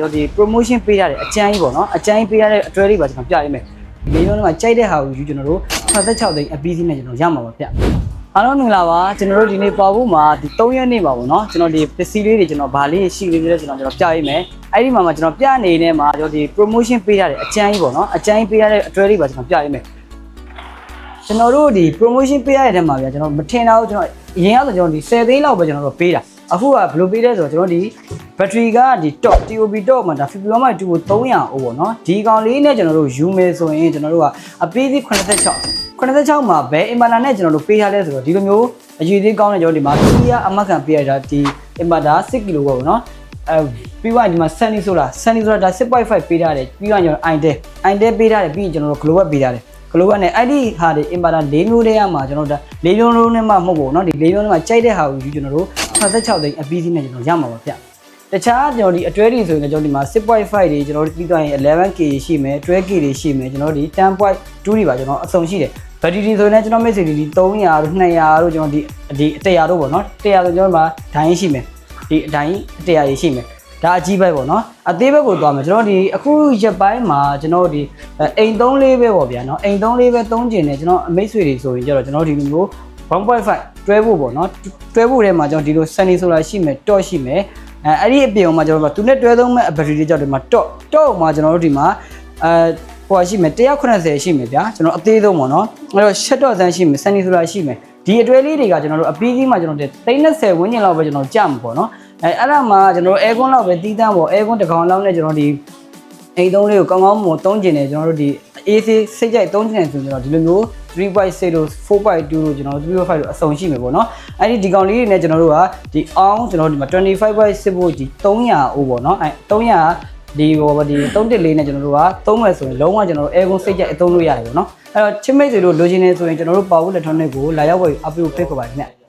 ကျွန်တော်ဒီ promotion ပေးရတဲ့အကျန်းကြီးပေါ့နော်အကျန်းကြီးပေးရတဲ့အတွဲလေးပါကျွန်တော်ပြရမယ်ဒီလေးလုံးကကြိုက်တဲ့ဟာကိုယူကျွန်တော်တို့56သိန်းအပြီးစီးနဲ့ကျွန်တော်ရမှာပါဗျအားလုံးမင်္ဂလာပါကျွန်တော်တို့ဒီနေ့ပါဖို့မှာဒီ3ရက်နေ့ပါပေါ့နော်ကျွန်တော်ဒီပစ္စည်းလေးတွေကျွန်တော်ဗာလေးရှိလေးတွေကျွန်တော်ကျွန်တော်ပြရမယ်အဲ့ဒီမှာမှာကျွန်တော်ပြနေနေမှာကျွန်တော်ဒီ promotion ပေးရတဲ့အကျန်းကြီးပေါ့နော်အကျန်းကြီးပေးရတဲ့အတွဲလေးပါကျွန်တော်ပြရမယ်ကျွန်တော်တို့ဒီ promotion ပေးရတဲ့ထဲမှာဗျာကျွန်တော်မထင်တာဘူးကျွန်တော်အရင်ကဆိုကျွန်တော်ဒီ10သိန်းလောက်ပဲကျွန်တော်တို့ပေးတာ အခုကဘယ်လိုပေးလဲဆိုတော့ကျွန်တော်ဒီ battery ကဒီ top TOB top မှာဒါ 51 2ကို300အိုးပေါ့နော်ဒီကောင်လေးနဲ့ကျွန်တော်တို့ယူမယ်ဆိုရင်ကျွန်တော်တို့ကအပေးသေး86 86မှာဘယ် inverter နဲ့ကျွန်တော်တို့ပေးထားလဲဆိုတော့ဒီလိုမျိုးအရေးသေးကောင်းတဲ့ကျွန်တော်ဒီမှာသူရအမခံပေးရတာဒီ inverter 6 kW ပေါ့နော်အဲပြီးတော့ဒီမှာ sunny solar sunny solar ဒါ6.5ပေးထားတယ်ပြီးတော့ကျွန်တော် itel itel ပေးထားတယ်ပြီးရင်ကျွန်တော်တို့ global ပေးထားတယ် global နဲ့အဲ့ဒီဟာတွေ inverter ၄မျိုးတည်းရမှာကျွန်တော်တို့၄မျိုးလုံးနဲ့မှမဟုတ်ဘူးเนาะဒီ၄မျိုးလုံးမှာကြိုက်တဲ့ဟာကိုယူကျွန်တော်တို့ 56သိန်းအပြီးစီးနဲ့ကျွန်တော်ရမှာပါဗျတခြားကျွန်တော်ဒီအတွဲတွေဆိုရင်လည်းကျွန်တော်ဒီမှာ6.5တွေကျွန်တော်တို့ပြီးတော့ရင် 11k ရှိမယ် 12k တွေရှိမယ်ကျွန်တော်ဒီ10.2တွေပါကျွန်တော်အစုံရှိတယ်ဘက်ထရီဆိုရင်လည်းကျွန်တော် message ဒီ300တို့200တို့ကျွန်တော်ဒီဒီ100တို့ပေါ့နော်100ဆိုကျွန်တော်ဒီမှာဒိုင်းရှိမယ်ဒီအတိုင်း100ရေးရှိမယ်ဒါအကြီးပဲပေါ့နော်အသေးဘက်ကိုသွားမယ်ကျွန်တော်ဒီအခုရက်ပိုင်းမှာကျွန်တော်ဒီအိမ်3လေးပဲပေါ့ဗျာနော်အိမ်3လေးပဲ3ကျင်နေကျွန်တော်အမိတ်ဆွေတွေဆိုရင်ကျတော့ကျွန်တော်ဒီလိုမျိုး 1.5တွဲဖို့ပေါ့နော်တွဲဖို့ထဲမှာကျွန်တော်ဒီလို sunny solar ရှိမယ် torch ရှိမယ်အဲအဲ့ဒီအပြင်မှာကျွန်တော်သူနဲ့တွဲသုံးမဲ့ battery တွေကြောင့်ဒီမှာ torch torch မှာကျွန်တော်တို့ဒီမှာအဲဟိုရှိမယ်180ရှိမယ်ဗျာကျွန်တော်အသေးဆုံးပေါ့နော်အဲ့တော့ shut dot ဆန်းရှိမယ် sunny solar ရှိမယ်ဒီအတွဲလေးတွေကကျွန်တော်တို့အပြီးကြီးမှာကျွန်တော်တို့30ဝန်းကျင်လောက်ပဲကျွန်တော်ကြာမှာပေါ့နော်အဲအဲ့ဒါမှကျွန်တော်တို့ air con လောက်ပဲတီးတန်းပေါ့ air con တစ်ကောင်လောက်နဲ့ကျွန်တော်ဒီအိမ်သုံးလေးကိုကောင်းကောင်းမွန်သုံးကျင်တယ်ကျွန်တော်တို့ဒီ AC စိတ်ကြိုက်သုံးကျင်တယ်ဆိုရင်ကျွန်တော်ဒီလိုမျိုး 3.6လို့4.2လို့ကျွန်တော်တို့3.5လို့အစုံရှိမယ်ပေါ့နော်အဲ့ဒီဒီကောင်လေးတွေနဲ့ကျွန်တော်တို့ကဒီအောင်ကျွန်တော်တို့ဒီမှာ 25.6volt ဒီ300အိုးပေါ့နော်အဲ300ဒီဟိုဒီ314နဲ့ကျွန်တော်တို့ကသုံးမယ်ဆိုရင်လုံးဝကျွန်တော်တို့ air con စိတ်ကြိုက်အသုံးလို့ရတယ်ပေါ့နော်အဲ့တော့ချစ်မိတ်တွေတို့လိုချင်နေဆိုရင်ကျွန်တော်တို့ power electronic ကိုလာရောက်ဝယ်အပ်ပြီးဖိတ်ခေါ်ပါတယ်ခင်ဗျ